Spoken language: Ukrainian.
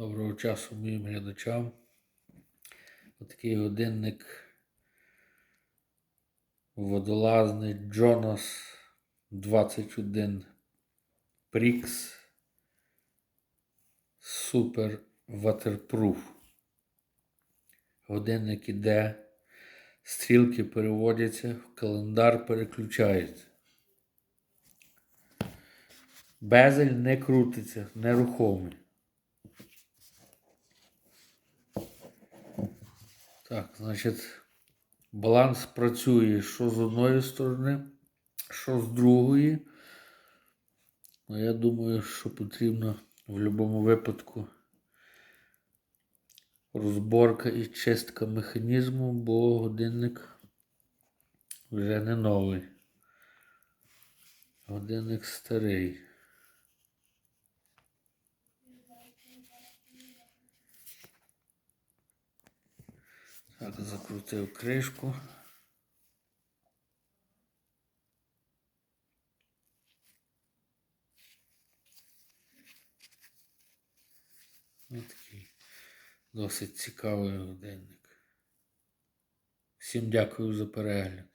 Доброго часу моїм глядачам. Отакий годинник водолазний Jonas 21 Prix Super Waterproof. Годинник іде, стрілки переводяться, календар переключається. Безель не крутиться, нерухомий. Так, значить, баланс працює що з одної сторони, що з другої. Ну, я думаю, що потрібно в будь-якому випадку розборка і чистка механізму, бо годинник вже не новий. Годинник старий. Так, закрутив кришку. Ось такий досить цікавий годинник. Всім дякую за перегляд.